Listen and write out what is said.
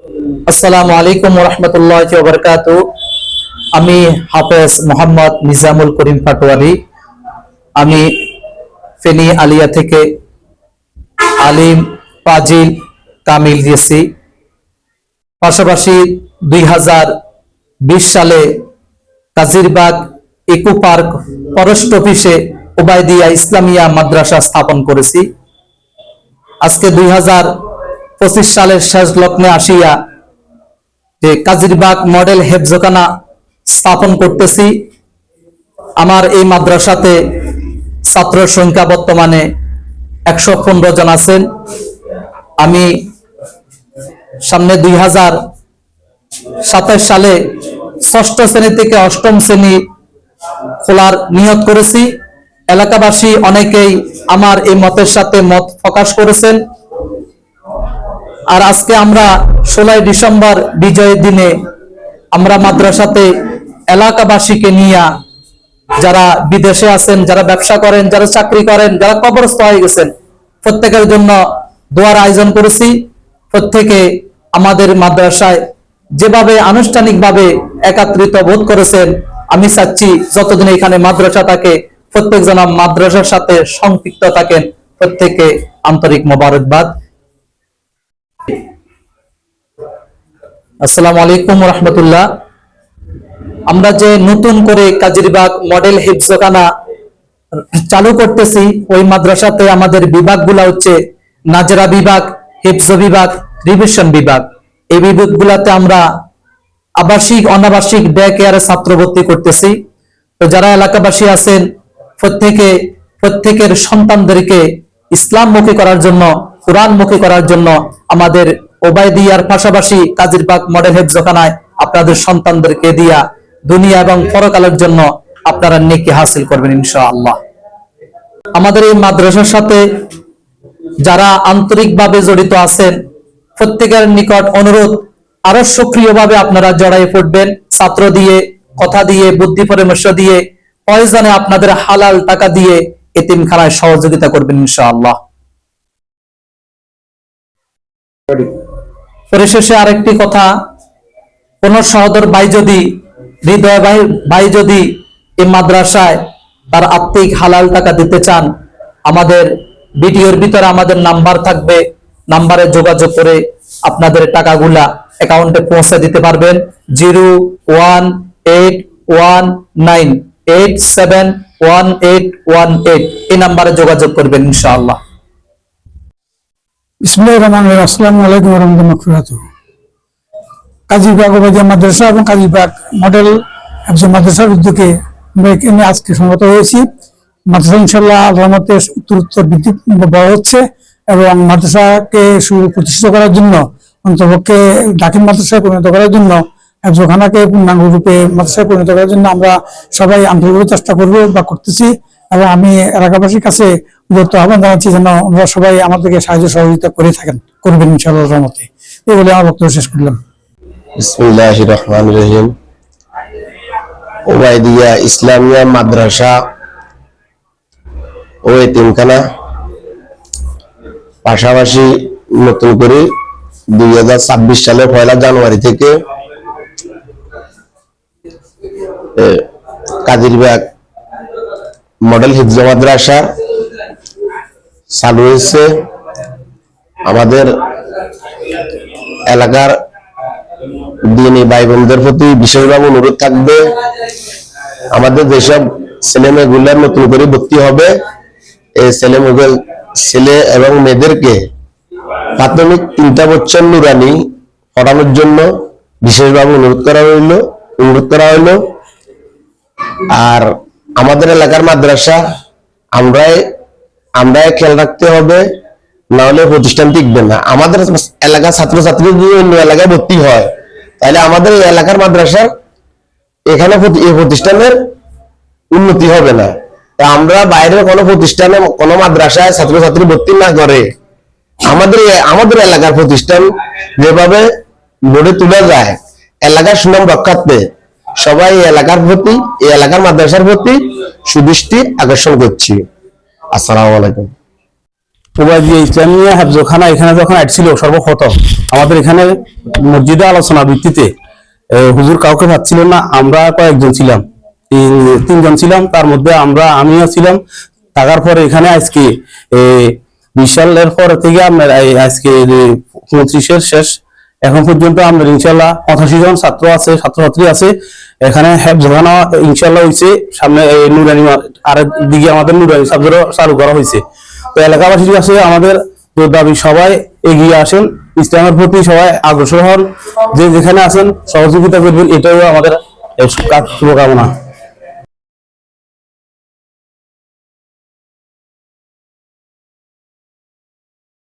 আসসালামু আলাইকুম রহমতুল্লাহ বরকাত আমি হাফেজ মোহাম্মদ নিজামুল করিম পাটোয়ারি। আমি ফেনী আলিয়া থেকে আলিম পাজিল কামিল দিয়েছি। পাশাপাশি দুই হাজার বিশ সালে কাজিরবাগ ইকো পার্ক ফরেস্ট অফিসে ওবায়দিয়া ইসলামিয়া মাদ্রাসা স্থাপন করেছি। আজকে দুই হাজার পঁচিশ সালের শেষ লগ্নে আসিয়া যে কাজিরবাগ মডেল হেফজখানা স্থাপন করতেছি, আমার এই মাদ্রাসাতে ছাত্র সংখ্যা বর্তমানে একশো পনেরো জন আছেন। আমি সামনে দুই হাজার সাতাশ সালে ষষ্ঠ শ্রেণি থেকে অষ্টম শ্রেণি খোলার নিয়ত করেছি। এলাকাবাসী অনেকেই আমার এই মতের সাথে মত প্রকাশ করেছেন। আর আজকে আমরা ষোলোই ডিসেম্বর বিজয়ের দিনে আমরা মাদ্রাসাতে এলাকাবাসীকে নিয়ে যারা বিদেশে আছেন, যারা ব্যবসা করেন, যারা চাকরি করেন, যারা কবরস্থ হয়ে গেছেন, প্রত্যেকের জন্য দোয়ার আয়োজন করেছি। প্রত্যেকে আমাদের মাদ্রাসায় যেভাবে আনুষ্ঠানিকভাবে একাত্রিত বোধ করেছেন, আমি চাচ্ছি যতদিন এখানে মাদ্রাসা থাকে, প্রত্যেক জন মাদ্রাসার সাথে সম্পৃক্ত থাকেন। প্রত্যেকে আন্তরিক মোবারকবাদ। আসসালামু আলাইকুম রহমতুল্লাহ। আমরা যে নতুন করে কাজিরবাগ মডেল হিফজখানা চালু করতেছি, ওই মাদ্রাসাতে আমাদের বিভাগগুলো হচ্ছে নাজরা বিভাগ, হিফজ বিভাগ রিভিশন বিভাগ। এই বিভাগগুলোতে আমরা আবাসিক, অনাবাসিক ডে কেয়ারে ছাত্র ভর্তি করতেছি। তো যারা এলাকাবাসী আছেন, প্রত্যেকে, প্রত্যেকের সন্তানদেরকে ইসলামমুখী করার জন্য কোরআনমুখী করার জন্য আমাদের ওবায়দিয়ার পাশাপাশি কাজিরবাগ মডেল হেফজখানায় আপনাদের সন্তানদেরকে দিয়া দুনিয়া এবং পরকালের জন্য আপনারা নেকি হাসিল করবেন ইনশাআল্লাহ। আমাদের এই মাদ্রাসার সাথে যারা আন্তরিকভাবে জড়িত আছেন, প্রত্যেকের নিকট অনুরোধ, আরও সক্রিয়ভাবে আপনারা জড়াই পড়বেন, ছাত্র দিয়ে, কথা দিয়ে, বুদ্ধি পরামর্শ দিয়ে, প্রয়োজনে আপনাদের হালাল টাকা দিয়ে এতিমখানায় সহযোগিতা করবেন ইনশাআল্লাহ। পরিশেষে আরেকটি কথা কোন সহদর ভাই যদি, হৃদয় ভাই ভাই যদি এই মাদ্রাসায় তার আত্মিক হালাল টাকা দিতে চান, আমাদের ভিডিওর ভিতরে আমাদের নাম্বার থাকবে। নাম্বারে যোগাযোগ করে আপনাদের টাকাগুলা অ্যাকাউন্টে পৌঁছে দিতে পারবেন। Zero one eight one nine eight seven one eight one eight. এই নাম্বারে যোগাযোগ করবেন ইনশাআল্লাহ। মাদ্রাসা এবং মডেল মাদ্রাসা বৃদ্ধি বড় হচ্ছে এবং মাদ্রাসাকে সুপ্রতিষ্ঠিত করার জন্য, অন্তপক্ষে দাখিল মাদ্রাসায় পরিণত করার জন্য একজোখানাকে পূর্ণাঙ্গ রূপে মাদ্রাসায় পরিণত করার জন্য আমরা সবাই আন্তরিকভাবে চেষ্টা করব বা করতেছি। এবং আমি এলাকাবাসীর কাছে গুরুত্ব আহ্বান জানাচ্ছি যেন ওনারা সবাই আমাদেরকে সাহায্য সহযোগিতা করে থাকেন করবেন ইনশাআল্লাহ রহমতে। এই বলে আমার বক্তব্য শেষ করলাম। ওবায়দিয়া ইসলামিয়া মাদ্রাসা ও এতিমখানা। পাশাপাশি নতুন করে দুই হাজার ছাব্বিশ সালের পয়লা জানুয়ারি থেকে এ, কাদিরবাগ মডেল হিফজ মাদ্রাসা চালু হয়েছে আমাদের এলাকার দিনী ভাই বোনদের প্রতি বিশেষভাবে অনুরোধ থাকবে। আমাদের যেসব ছেলে মেয়েগুলার নতুন করে ভর্তি হবে, এই ছেলে ছেলে এবং মেয়েদেরকে প্রাথমিক তিনটা বছর নুরানি পড়ানোর জন্য বিশেষভাবে অনুরোধ করা হইল, অনুরোধ করা হইল। আর আমাদের এলাকার মাদ্রাসা, আমরাই আমরাই খেয়াল রাখতে হবে, না হলে প্রতিষ্ঠান টিকবে না। আমাদের এলাকার ছাত্রছাত্রী যদি অন্য এলাকায় ভর্তি হয়, তাহলে আমাদের এলাকার মাদ্রাসার এখানে এই প্রতিষ্ঠানের উন্নতি হবে না। তা আমরা বাইরের কোনো প্রতিষ্ঠানে, কোনো মাদ্রাসায় ছাত্রছাত্রী ভর্তি না করে, আমাদের আমাদের এলাকার প্রতিষ্ঠান যেভাবে গড়ে তোলা যায়, এলাকার সুনাম রক্ষার্থে সবাই এলাকার প্রতি এই এলাকার মাদ্রাসার প্রতি সুদৃষ্টি আকর্ষণ করছি। আসসালামু আলাইকুম। ওবায়দিয়া ইসলামিয়া হাফজখানা এখানে যখন আসছিল সর্বপ্রথম আমাদের এখানে মসজিদে আলোচনা ভিত্তিতে হুজুর কাউকে পাচ্ছিল না আমরা কয়েকজন ছিলাম। তিনজন ছিলাম তার মধ্যে আমরা আমিও ছিলাম। থাকার পরে এখানে আজকে এ, বিশ সালের পর থেকে আমরা আজকে পঁচিশের শেষ এখন পর্যন্ত আমাদের ইনশাল্লাহ পঁচাশি জন ছাত্র আছে, ছাত্রছাত্রী আছে। এখানে হেফজখানা ইনশাল্লাহ হয়েছে সামনে নুরানি আরেক দিকে আমাদের নুরানি সাবজেক্টও চালু করা হয়েছে তো এলাকাবাসীর কাছে আমাদের দাবি সবাই এগিয়ে আসেন। ইসলামের প্রতি সবাই অগ্রসর হন। যে যেখানে আছেন, সহযোগিতা করবেন এটাও আমাদের শুভকামনা।